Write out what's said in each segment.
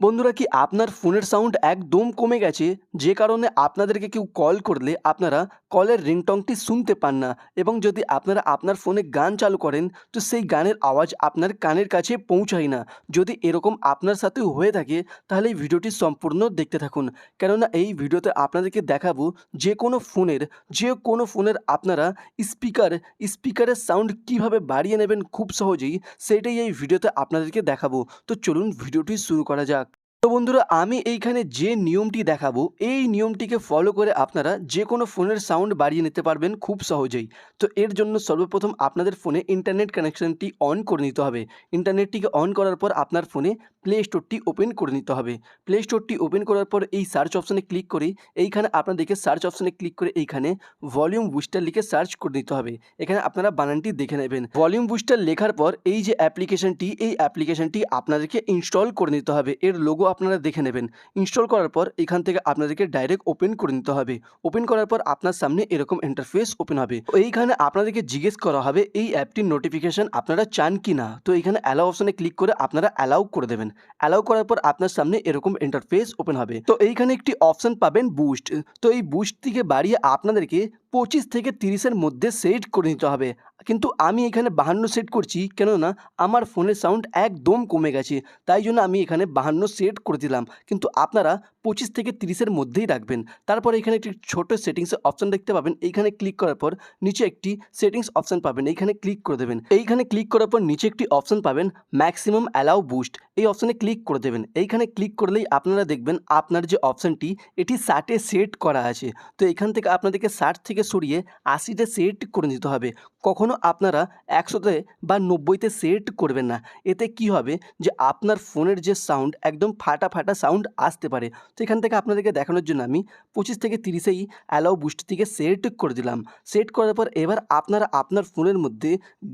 বন্ধুরা কি আপনার ফোনের সাউন্ড একদম কমে গেছে? যে কারণে আপনাদেরকে কেউ কল করলে আপনারা কলের রিংটংটি শুনতে পান না। এবং যদি আপনারা আপনার ফোনে গান চালু করেন, তো সেই গানের আওয়াজ আপনার কানের কাছে পৌঁছায় না। যদি এরকম আপনার সাথে হয়ে থাকে, তাহলে এই ভিডিওটি সম্পূর্ণ দেখতে থাকুন। কেননা এই ভিডিওতে আপনাদেরকে দেখাবো যে কোনো ফোনের যে কোনো ফোনের আপনারা স্পিকার স্পিকারের সাউন্ড কীভাবে বাড়িয়ে নেবেন খুব সহজেই, সেটাই এই ভিডিওতে আপনাদেরকে দেখাবো। তো চলুন ভিডিওটি শুরু করা যাক। তো বন্ধুরা, আমি এইখানে যে নিয়মটি দেখাবো, এই নিয়মটিকে ফলো করে আপনারা যে কোনো ফোনের সাউন্ড বাড়িয়ে নিতে পারবেন খুব সহজেই। তো এর জন্য সর্বপ্রথম আপনাদের ফোনে ইন্টারনেট কানেকশনটি অন করে নিতে হবে। ইন্টারনেটটিকে অন করার পর আপনার ফোনে প্লে স্টোরটি ওপেন করে নিতে হবে। প্লে স্টোরটি ওপেন করার পর এই সার্চ অপশানে ক্লিক করে, এইখানে আপনাদেরকে সার্চ অপশানে ক্লিক করে এইখানে ভলিউম বুস্টার লিখে সার্চ করে নিতে হবে। এখানে আপনারা বানানটি দেখে নেবেন। ভলিউম বুস্টার লেখার পর এই যে অ্যাপ্লিকেশনটি এই অ্যাপ্লিকেশনটি আপনাদেরকে ইনস্টল করে নিতে হবে। এর লোগো আপনারা দেখে নেবেন। ইনস্টল করার পর এখান থেকে আপনাদেরকে ডাইরেক্ট ওপেন করে নিতে হবে। ওপেন করার পর আপনার সামনে এরকম ইন্টারফেস ওপেন হবে। এইখানে আপনাদেরকে জিজ্ঞেস করা হবে, এই অ্যাপটির নোটিফিকেশন আপনারা চান কি না? তো এখানে অ্যালাউ অপশনে ক্লিক করে আপনারা অ্যালাউ করে দেবেন। অ্যালাউ করার পর আপনার সামনে এরকম ইন্টারফেস ওপেন হবে। তো এইখানে একটি অপশন পাবেন বুস্ট তো এই বুস্ট থেকে বাড়িয়ে আপনাদেরকে পঁচিশ থেকে তিরিশের মধ্যে সেট করে নিতে হবে। কিন্তু আমি এখানে বাহান্ন সেট করছি, কেননা আমার ফোনের সাউন্ড একদম কমে গেছে, তাই জন্য আমি এখানে বাহান্ন সেট করে দিলাম। কিন্তু আপনারা পঁচিশ থেকে তিরিশের মধ্যেই রাখবেন। তারপর এখানে একটি ছোট সেটিংসের অপশন দেখতে পাবেন। এইখানে ক্লিক করার পর নিচে একটি সেটিংস অপশন পাবেন। এইখানে ক্লিক করে দেবেন। এইখানে ক্লিক করার পর নিচে একটি অপশান পাবেন ম্যাক্সিমাম অ্যালাউ বুস্ট এই অপশানে ক্লিক করে দেবেন। এইখানে ক্লিক করলেই আপনারা দেখবেন আপনার যে অপশনটি এটি ষাটে সেট করা আছে। তো এখান থেকে আপনাদেরকে ষাট থেকে সরিয়ে আশিতে সেট করে নিতে হবে। কখনো আপনারা একশোতে বা নব্বইতে সেট করবেন না। এতে কি হবে? যে আপনার ফোনের যে সাউন্ড একদম ফাটা ফাটা সাউন্ড আসতে পারে। তো এখান থেকে আপনাদেরকে দেখানোর জন্য আমি পঁচিশ থেকে তিরিশেই অ্যালাউ বুস্ট থেকে সেট করে দিলাম। সেট করার পর এবার আপনারা আপনার ফোনের মধ্যে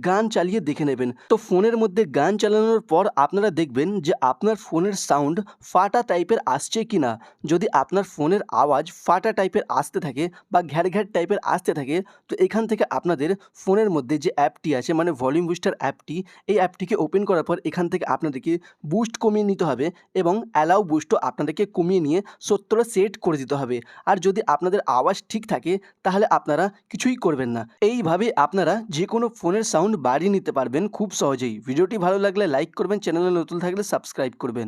গান চালিয়ে দেখে নেবেন। তো ফোনের মধ্যে গান চালানোর পর আপনারা দেখবেন যে আপনার ফোনের সাউন্ড ফাটা টাইপের আসছে কি না যদি আপনার ফোনের আওয়াজ ফাটা টাইপের আসতে থাকে বা ঘ্যার ঘ্যার টাইপের আসতে থাকে, তো এখান থেকে আপনাদের ফোনের মধ্যে যে অ্যাপটি আছে মানে ভলিউম বুস্টার অ্যাপটি এই অ্যাপটিকে ওপেন করার পর এখান থেকে আপনাদেরকে বুস্ট কমিয়ে নিতে হবে এবং অ্যালাউ বুস্টও আপনাদেরকে কমিয়ে নিয়ে সত্তরে সেট করে দিতে হবে। আর যদি আপনাদের আওয়াজ ঠিক থাকে, তাহলে আপনারা কিছুই করবেন না। এইভাবে আপনারা যে কোনো ফোনের সাউন্ড বাড়িয়ে নিতে পারবেন খুব সহজেই। ভিডিওটি ভালো লাগলে লাইক করবেন, চ্যানেলে নতুন থাকলে সাবস্ক্রাইব করবেন।